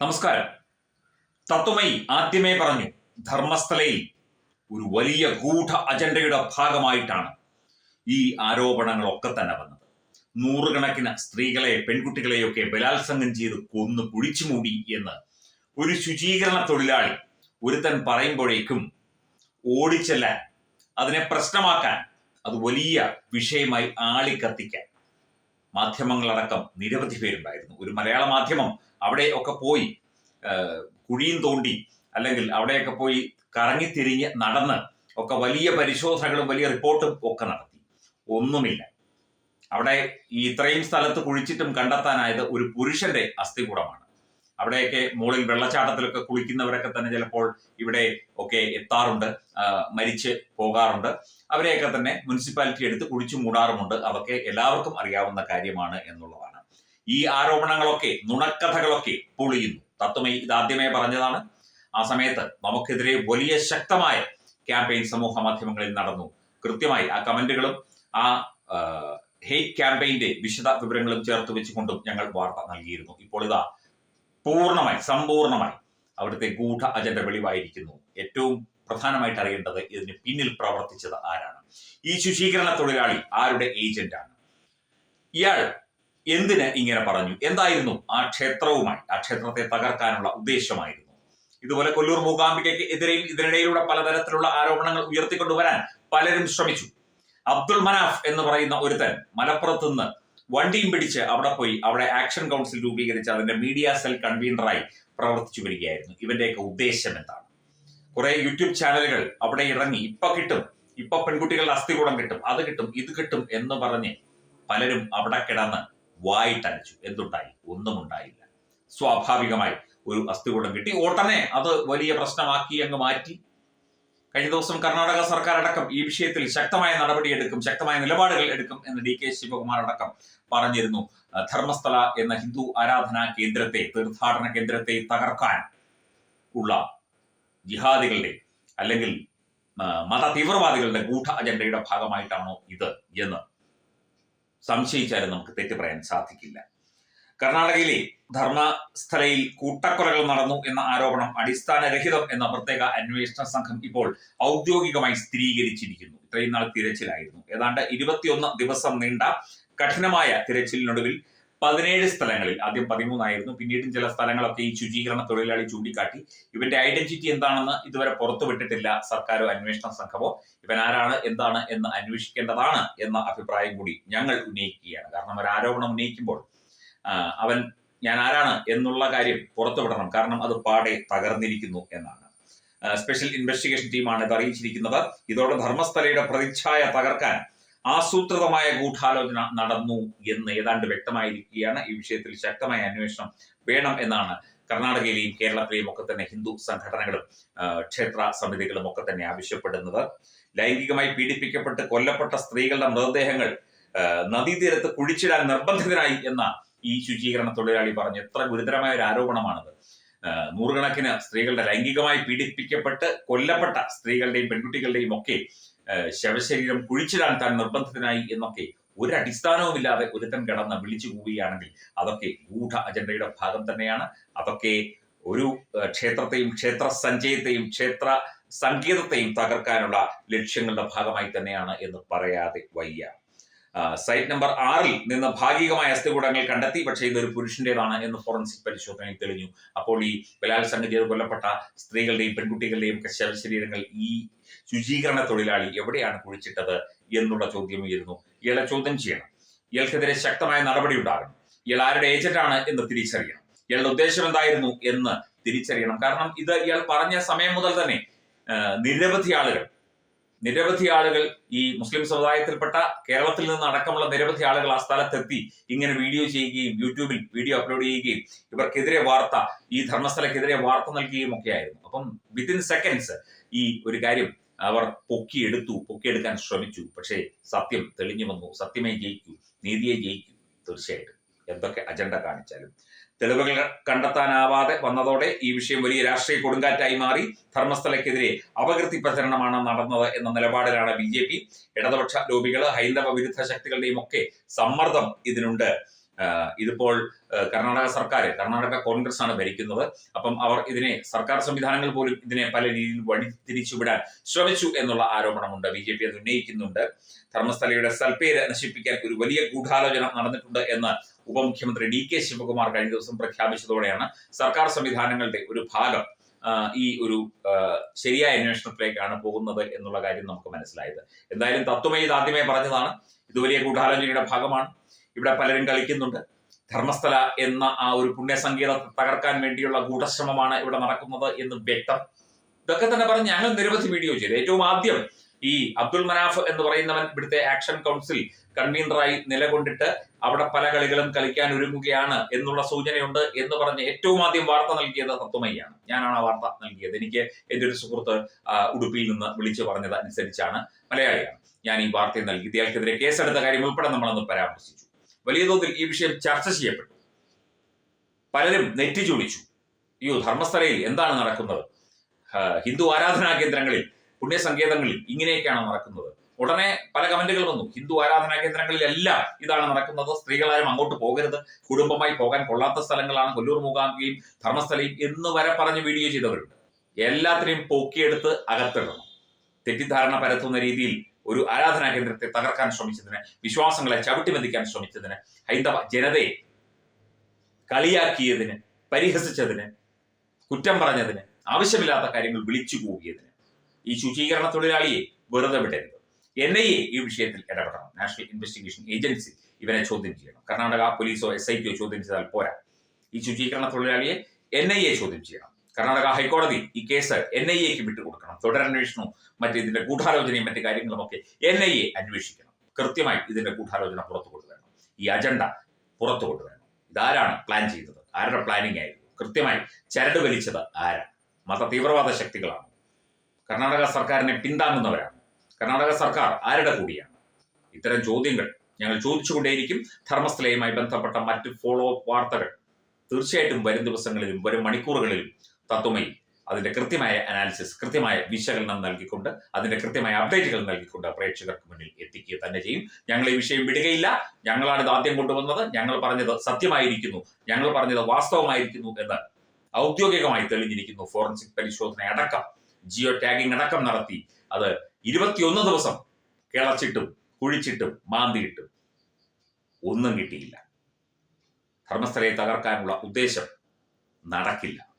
നമസ്കാരം. തത്വമൈ ആദ്യമേ പറഞ്ഞു ധർമ്മസ്ഥലയിൽ ഒരു വലിയ ഗൂഢ അജണ്ടയുടെ ഭാഗമായിട്ടാണ് ഈ ആരോപണങ്ങളൊക്കെ തന്നെ വന്നത്. നൂറുകണക്കിന് സ്ത്രീകളെ പെൺകുട്ടികളെയൊക്കെ ബലാത്സംഗം ചെയ്ത് കൊന്നു കുഴിച്ചു മൂടി എന്ന് ഒരു ശുചീകരണ തൊഴിലാളി ഒരുത്തൻ പറയുമ്പോഴേക്കും ഓടിച്ചെല്ലാൻ അതിനെ പ്രശ്നമാക്കാൻ അത് വലിയ വിഷയമായി ആളിക്കത്തിക്കാൻ മാധ്യമങ്ങളടക്കം നിരവധി പേരുണ്ടായിരുന്നു. ഒരു മലയാള മാധ്യമം അവിടെ ഒക്കെ പോയി കുഴിയും തോണ്ടി അല്ലെങ്കിൽ അവിടെയൊക്കെ പോയി കറങ്ങിത്തിരിഞ്ഞ് നടന്ന് ഒക്കെ വലിയ പരിശോധനകളും വലിയ റിപ്പോർട്ടും ഒക്കെ നടത്തി. ഒന്നുമില്ല. അവിടെ ഈ ഇത്രയും സ്ഥലത്ത് കുഴിച്ചിട്ടും കണ്ടെത്താനായത് ഒരു പുരുഷന്റെ അസ്ഥികൂടമാണ്. അവിടെയൊക്കെ മുകളിൽ വെള്ളച്ചാട്ടത്തിലൊക്കെ കുളിക്കുന്നവരൊക്കെ തന്നെ ചിലപ്പോൾ ഇവിടെ ഒക്കെ എത്താറുണ്ട് മരിച്ച് പോകാറുണ്ട്. അവരെയൊക്കെ തന്നെ മുനിസിപ്പാലിറ്റി എടുത്ത് കുഴിച്ചു മൂടാറുമുണ്ട്. അതൊക്കെ എല്ലാവർക്കും അറിയാവുന്ന കാര്യമാണ് എന്നുള്ളതാണ്. ഈ ആരോപണങ്ങളൊക്കെ നുണക്കഥകളൊക്കെ പൊളിയുന്നു. തത്വമേ ഇതാദ്യമേ പറഞ്ഞതാണ്. ആ സമയത്ത് നമുക്കെതിരെ വലിയ ശക്തമായ ക്യാമ്പയിൻ സമൂഹ മാധ്യമങ്ങളിൽ നടന്നു. കൃത്യമായി ആ കമന്റുകളും ആ ഹെയ്റ്റ് ക്യാമ്പയിന്റെ വിശദ വിവരങ്ങളും ചേർത്ത് വെച്ചുകൊണ്ടും ഞങ്ങൾ വാർത്ത നൽകിയിരുന്നു. ഇപ്പോൾ ഇതാ പൂർണമായി സമ്പൂർണമായി അവിടുത്തെ ഗൂഢ അജണ്ട വെളിവായിരിക്കുന്നു. ഏറ്റവും പ്രധാനമായിട്ട് അറിയേണ്ടത് ഇതിന് പിന്നിൽ പ്രവർത്തിച്ചത് ആരാണ്? ഈ ശുചീകരണ തൊഴിലാളി ആരുടെ ഏജന്റാണ് ഇയാൾ എന്തിന് ഇങ്ങനെ പറഞ്ഞു? എന്തായിരുന്നു ആ ക്ഷേത്രവുമായി ആ ക്ഷേത്രത്തെ തകർക്കാനുള്ള ഉദ്ദേശമായിരുന്നു? ഇതുപോലെ കൊല്ലൂർ മൂകാംബികയ്ക്ക് എതിരെയും ഇതിനിടയിലൂടെ പലതരത്തിലുള്ള ആരോപണങ്ങൾ ഉയർത്തിക്കൊണ്ടുവരാൻ പലരും ശ്രമിച്ചു. അബ്ദുൾ മനാഫ് എന്ന് പറയുന്ന ഒരുത്തൻ മലപ്പുറത്ത് നിന്ന് വണ്ടിയും പിടിച്ച് അവിടെ പോയി അവിടെ ആക്ഷൻ കൗൺസിൽ രൂപീകരിച്ച് അതിന്റെ മീഡിയ സെൽ കൺവീനറായി പ്രവർത്തിച്ചു വരികയായിരുന്നു. ഇവന്റെയൊക്കെ ഉദ്ദേശം എന്താണ്? കുറെ യൂട്യൂബ് ചാനലുകൾ അവിടെ ഇറങ്ങി ഇപ്പൊ കിട്ടും. ഇപ്പൊ പെൺകുട്ടികളുടെ അസ്ഥികൂടം കിട്ടും അത് കിട്ടും ഇത് കിട്ടും എന്ന് പറഞ്ഞ് പലരും അവിടെ കിടന്ന് വായിട്ടരച്ചു. എന്തുണ്ടായി? ഒന്നും ഉണ്ടായില്ല. സ്വാഭാവികമായി ഒരു അസ്ഥികൂടം കിട്ടി. ഉടനെ അത് വലിയ പ്രശ്നമാക്കി അങ്ങ് മാറ്റി. കഴിഞ്ഞ ദിവസം കർണാടക സർക്കാർ അടക്കം ഈ വിഷയത്തിൽ ശക്തമായ നടപടിയെടുക്കും ശക്തമായ നിലപാടുകൾ എടുക്കും എന്ന് ഡി കെ ശിവകുമാർ അടക്കം പറഞ്ഞിരുന്നു. ധർമ്മസ്ഥല എന്ന ഹിന്ദു ആരാധനാ കേന്ദ്രത്തെ തീർത്ഥാടന കേന്ദ്രത്തെ തകർക്കാൻ ഉള്ള ജിഹാദികളുടെ അല്ലെങ്കിൽ മത തീവ്രവാദികളുടെ ഗൂഢ അജണ്ടയുടെ ഭാഗമായിട്ടാണോ ഇത് എന്ന് സംശയിച്ചാലും നമുക്ക് തെറ്റ് പറയാൻ സാധിക്കില്ല. കർണാടകയിലെ ധർമ്മസ്ഥലയിൽ കൂട്ടക്കൊലകൾ നടന്നു എന്ന ആരോപണം അടിസ്ഥാനരഹിതം എന്ന പ്രത്യേക അന്വേഷണ സംഘം ഇപ്പോൾ ഔദ്യോഗികമായി സ്ഥിരീകരിച്ചിരിക്കുന്നു. ഇത്രയും നാൾ തിരച്ചിലായിരുന്നു. ഏതാണ്ട് ഇരുപത്തിയൊന്ന് ദിവസം നീണ്ട കഠിനമായ തിരച്ചിലിനൊടുവിൽ പതിനേഴ് സ്ഥലങ്ങളിൽ ആദ്യം പതിമൂന്നായിരുന്നു പിന്നീടും ചില സ്ഥലങ്ങളൊക്കെ ഈ ശുചീകരണ തൊഴിലാളി ചൂണ്ടിക്കാട്ടി. ഇവന്റെ ഐഡന്റിറ്റി എന്താണെന്ന് ഇതുവരെ പുറത്തുവിട്ടിട്ടില്ല സർക്കാരോ അന്വേഷണ സംഘമോ. ഇവൻ ആരാണ് എന്താണ് എന്ന് അന്വേഷിക്കേണ്ടതാണ് എന്ന അഭിപ്രായം കൂടി ഞങ്ങൾ ഉന്നയിക്കുകയാണ്. കാരണം ഒരു ആരോപണം ഉന്നയിക്കുമ്പോൾ അവൻ ഞാൻ ആരാണ് എന്നുള്ള കാര്യം പുറത്തുവിടണം കാരണം അത് പാടെ തകർന്നിരിക്കുന്നു എന്നാണ്. സ്പെഷ്യൽ ഇൻവെസ്റ്റിഗേഷൻ ടീമാണ് ഇത് അറിയിച്ചിരിക്കുന്നത്. ഇതോടെ ധർമ്മസ്ഥലയുടെ പ്രതിച്ഛായ തകർക്കാൻ ആസൂത്രിതമായ ഗൂഢാലോചന നടന്നു എന്ന് ഏതാണ്ട് വ്യക്തമായിരിക്കുകയാണ്. ഈ വിഷയത്തിൽ ശക്തമായ അന്വേഷണം വേണം എന്നാണ് കർണാടകയിലെയും കേരളത്തിലെയും ഒക്കെ തന്നെ ഹിന്ദു സംഘടനകളും ക്ഷേത്ര സമിതികളും ഒക്കെ തന്നെ ആവശ്യപ്പെടുന്നത്. ലൈംഗികമായി പീഡിപ്പിക്കപ്പെട്ട് കൊല്ലപ്പെട്ട സ്ത്രീകളുടെ മൃതദേഹങ്ങൾ നദീതീരത്ത് കുഴിച്ചിടാൻ നിർബന്ധിതരായി എന്ന ഈ ശുചീകരണ തൊഴിലാളി പറഞ്ഞു എത്ര ഗുരുതരമായ ഒരു ആരോപണമാണത്. നൂറുകണക്കിന് സ്ത്രീകളുടെ ലൈംഗികമായി പീഡിപ്പിക്കപ്പെട്ട് കൊല്ലപ്പെട്ട സ്ത്രീകളുടെയും പെൺകുട്ടികളുടെയും ഒക്കെ ശവശരീരം കുഴിച്ചിടാൻ താൻ നിർബന്ധത്തിനായി എന്നൊക്കെ ഒരു അടിസ്ഥാനവുമില്ലാതെ ഒരുത്തൻ കിടന്ന് വിളിച്ചു പോവുകയാണെങ്കിൽ അതൊക്കെ ഗൂഢ അജണ്ടയുടെ ഭാഗം തന്നെയാണ്. അതൊക്കെ ഒരു ക്ഷേത്രത്തെയും ക്ഷേത്ര സഞ്ചയത്തെയും ക്ഷേത്ര സംഗീതത്തെയും തകർക്കാനുള്ള ലക്ഷ്യങ്ങളുടെ ഭാഗമായി തന്നെയാണ് എന്ന് പറയാതെ വയ്യ. സൈറ്റ് നമ്പർ ആറിൽ നിന്ന് ഭാഗികമായ അസ്ഥികൂടങ്ങൾ കണ്ടെത്തി. പക്ഷേ ഇതൊരു പുരുഷന്റേതാണ് എന്ന് ഫോറൻസിക് പരിശോധനയിൽ തെളിഞ്ഞു. അപ്പോൾ ഈ ബലാത്സംഗം ചെയ്ത് കൊല്ലപ്പെട്ട സ്ത്രീകളുടെയും പെൺകുട്ടികളുടെയും ഒക്കെ ശവശരീരങ്ങൾ ഈ ശുചീകരണ തൊഴിലാളി എവിടെയാണ് കുഴിച്ചിട്ടത് എന്നുള്ള ചോദ്യം ഉയരുന്നു. ഇയാളെ ചോദ്യം ചെയ്യണം. ഇയാൾക്കെതിരെ ശക്തമായ നടപടി ഉണ്ടാകണം ഇയാൾ ആരുടെ ഏജന്റാണ് എന്ന് തിരിച്ചറിയണം. ഇയാളുടെ ഉദ്ദേശം എന്തായിരുന്നു എന്ന് തിരിച്ചറിയണം. കാരണം ഇത് ഇയാൾ പറഞ്ഞ സമയം മുതൽ തന്നെ നിരവധി ആളുകൾ നിരവധി ആളുകൾ ഈ മുസ്ലിം സമുദായത്തിൽപ്പെട്ട കേരളത്തിൽ നിന്ന് അടക്കമുള്ള നിരവധി ആളുകൾ ആ സ്ഥലത്തെത്തി ഇങ്ങനെ വീഡിയോ ചെയ്യുകയും യൂട്യൂബിൽ വീഡിയോ അപ്ലോഡ് ചെയ്യുകയും ഇവർക്കെതിരെ വാർത്ത ഈ ധർമ്മസ്ഥലക്കെതിരെ വാർത്ത നൽകുകയും ഒക്കെ ആയിരുന്നു അപ്പം വിത്തിൻ സെക്കൻഡ്സ് ഈ ഒരു കാര്യം അവർ പൊക്കിയെടുത്തു പൊക്കിയെടുക്കാൻ ശ്രമിച്ചു. പക്ഷേ സത്യം തെളിഞ്ഞു വന്നു. സത്യമേ ജയിക്കൂ നീതിയെ ജയിക്കൂ. തീർച്ചയായിട്ടും. എന്തൊക്കെ അജണ്ട കാണിച്ചാലും. തെളിവുകൾ കണ്ടെത്താനാവാതെ വന്നതോടെ ഈ വിഷയം വലിയ രാഷ്ട്രീയ കൊടുങ്കാറ്റായി മാറി. ധർമ്മസ്ഥലക്കെതിരെ അപകീർത്തി പ്രചരണമാണ് നടന്നത് എന്ന നിലപാടിലാണ് ബി ജെ പി. ഇടതുപക്ഷ ലോബികൾ ഹൈന്ദവ വിരുദ്ധ ശക്തികളുടെയും ഒക്കെ സമ്മർദ്ദം ഇതിനുണ്ട്. ഇതിപ്പോൾ കർണാടക സർക്കാർ കർണാടക കോൺഗ്രസ് ആണ് ഭരിക്കുന്നത്. അപ്പം അവർ ഇതിനെ സർക്കാർ സംവിധാനങ്ങൾ പോലും ഇതിനെ പല രീതിയിൽ വഴിതിരിച്ചുവിടാൻ ശ്രമിച്ചു എന്നുള്ള ആരോപണമുണ്ട്. ബി ജെ പി അത് ഉന്നയിക്കുന്നുണ്ട്. ധർമ്മസ്ഥലയുടെ സൽപ്പേര് നശിപ്പിക്കാൻ ഒരു വലിയ ഗൂഢാലോചന നടന്നിട്ടുണ്ട് എന്ന് ഉപമുഖ്യമന്ത്രി ഡി കെ ശിവകുമാർ കഴിഞ്ഞ ദിവസം പ്രഖ്യാപിച്ചതോടെയാണ് സർക്കാർ സംവിധാനങ്ങളുടെ ഒരു ഭാഗം ഈ ഒരു ശരിയായ അന്വേഷണത്തിലേക്കാണ് പോകുന്നത് എന്നുള്ള കാര്യം നമുക്ക് മനസ്സിലായത്. എന്തായാലും തത്വമേ ഇത് ആദ്യമേ പറഞ്ഞതാണ്. ഇത് വലിയ ഗൂഢാലോചനയുടെ ഭാഗമാണ്. ഇവിടെ പലരും കളിക്കുന്നുണ്ട്. ധർമ്മസ്ഥല എന്ന ആ ഒരു പുണ്യസങ്കേതത്തെ തകർക്കാൻ വേണ്ടിയുള്ള ഗൂഢശ്രമമാണ് ഇവിടെ നടക്കുന്നത് എന്ന് വ്യക്തം. ഇതൊക്കെ തന്നെ പറഞ്ഞ് ഞങ്ങൾ നിരവധി വീഡിയോ ചെയ്തു. ഏറ്റവും ആദ്യം ഈ അബ്ദുൾ മനാഫ് എന്ന് പറയുന്നവൻ ഇവിടുത്തെ ആക്ഷൻ കൗൺസിൽ കൺവീനറായി നിലകൊണ്ടിട്ട് അവിടെ പല കളികളും കളിക്കാൻ ഒരുങ്ങുകയാണ് എന്നുള്ള സൂചനയുണ്ട് എന്ന് പറഞ്ഞ് ഏറ്റവും ആദ്യം വാർത്ത നൽകിയത് തത്വമയ്യാണ് ഞാനാണ് ആ വാർത്ത നൽകിയത്. എനിക്ക് എന്റെ ഒരു സുഹൃത്ത് ഉടുപ്പിയിൽ നിന്ന് വിളിച്ചു പറഞ്ഞത് അനുസരിച്ചാണ് മലയാളിയാണ്. ഞാൻ ഈ വാർത്ത നൽകി. ഇയാൾക്കെതിരെ കേസെടുത്ത കാര്യം ഉൾപ്പെടെ നമ്മളന്ന് പരാമർശിച്ചു. വലിയ തോതിൽ ഈ വിഷയം ചർച്ച ചെയ്യപ്പെട്ടു. പലരും നെറ്റി നെറ്റിച്ചൊളിച്ചു അയ്യോ ധർമ്മസ്ഥലയിൽ എന്താണ് നടക്കുന്നത്? ഹിന്ദു ആരാധനാ കേന്ദ്രങ്ങളിൽ പുണ്യസങ്കേതങ്ങളിൽ ഇങ്ങനെയൊക്കെയാണ് നടക്കുന്നത്? ഉടനെ പല കമന്റുകൾ വന്നു. ഹിന്ദു ആരാധനാ കേന്ദ്രങ്ങളിലെല്ലാം ഇതാണ് നടക്കുന്നത്. സ്ത്രീകളാരും അങ്ങോട്ട് പോകരുത്. കുടുംബമായി പോകാൻ കൊള്ളാത്ത സ്ഥലങ്ങളാണ് കൊല്ലൂർ മൂകാംബികയും ധർമ്മസ്ഥലയും എന്ന് വരെ പറഞ്ഞ് വീഡിയോ ചെയ്തവരുണ്ട്. എല്ലാത്തിനെയും പൊക്കിയെടുത്ത് അകത്തിടണം. തെറ്റിദ്ധാരണ പരത്തുന്ന രീതിയിൽ ഒരു ആരാധനാ കേന്ദ്രത്തെ തകർക്കാൻ ശ്രമിച്ചതിന് വിശ്വാസങ്ങളെ ചവിട്ടിബന്ധിക്കാൻ ശ്രമിച്ചതിന് ഹൈന്ദവ ജനതയെ കളിയാക്കിയതിന് പരിഹസിച്ചതിന് കുറ്റം പറഞ്ഞതിന് ആവശ്യമില്ലാത്ത കാര്യങ്ങൾ വിളിച്ചു കൂവിയതിന്. ഈ ശുചീകരണ തൊഴിലാളിയെ വെറുതെ വിടരുത്. എൻ ഐ എ ഈ വിഷയത്തിൽ ഇടപെടണം. നാഷണൽ ഇൻവെസ്റ്റിഗേഷൻ ഏജൻസി ഇവരെ ചോദ്യം ചെയ്യണം. കർണാടക പോലീസോ എസ് ഐ ടിയോ ചോദ്യം ചെയ്താൽ പോരാ. ഈ ശുചീകരണ തൊഴിലാളിയെ എൻ ഐ എ ചോദ്യം ചെയ്യണം. കർണാടക ഹൈക്കോടതി ഈ കേസ് എൻ ഐ എക്ക് വിട്ടുകൊടുക്കണം. തുടരന്വേഷണവും മറ്റ് ഇതിന്റെ ഗൂഢാലോചനയും മറ്റു കാര്യങ്ങളും ഒക്കെ എൻ ഐ എ അന്വേഷിക്കണം. കൃത്യമായി ഇതിന്റെ ഗൂഢാലോചന പുറത്തു കൊണ്ടുവരണം. ഈ അജണ്ട പുറത്തു കൊണ്ടുവരണം. ഇതാരാണ് പ്ലാൻ ചെയ്തത്? ആരുടെ പ്ലാനിങ് ആയിരുന്നു? കൃത്യമായി ചരട് വലിച്ചത് ആരാണ് മത തീവ്രവാദ ശക്തികളാണ്. കർണാടക സർക്കാരിനെ പിന്താങ്ങുന്നവരാണ്. കർണാടക സർക്കാർ ആരുടെ കൂടിയാണ്? ഇത്തരം ചോദ്യങ്ങൾ ഞങ്ങൾ ചോദിച്ചുകൊണ്ടേയിരിക്കും. ധർമ്മസ്ഥലയുമായി ബന്ധപ്പെട്ട മറ്റ് ഫോളോ അപ്പ് വാർത്തകൾ. തീർച്ചയായിട്ടും വരും ദിവസങ്ങളിലും വരും മണിക്കൂറുകളിലും തത്വമയി അതിന്റെ കൃത്യമായ അനാലിസിസ് കൃത്യമായ വിശകലനം നൽകിക്കൊണ്ട് അതിന്റെ കൃത്യമായ അപ്ഡേറ്റുകൾ നൽകിക്കൊണ്ട് പ്രേക്ഷകർക്ക് മുന്നിൽ എത്തിക്കുക തന്നെ ചെയ്യും. ഞങ്ങൾ ഈ വിഷയം വിടുകയില്ല. ഞങ്ങളാണ് ഇത് ആദ്യം കൊണ്ടുവന്നത്. ഞങ്ങൾ പറഞ്ഞത് സത്യമായിരിക്കുന്നു. ഞങ്ങൾ പറഞ്ഞത് വാസ്തവമായിരിക്കുന്നു എന്ന് ഔദ്യോഗികമായി തെളിഞ്ഞിരിക്കുന്നു. ഫോറൻസിക് പരിശോധന അടക്കം ജിയോ ടാഗിംഗ് അടക്കം നടത്തി. അത് ഇരുപത്തിയൊന്ന് ദിവസം കിളച്ചിട്ടും കുഴിച്ചിട്ടും മാന്തിയിട്ടും ഒന്നും കിട്ടിയില്ല. ധർമ്മസ്ഥലയെ തകർക്കാനുള്ള ഉദ്ദേശം നടക്കില്ല.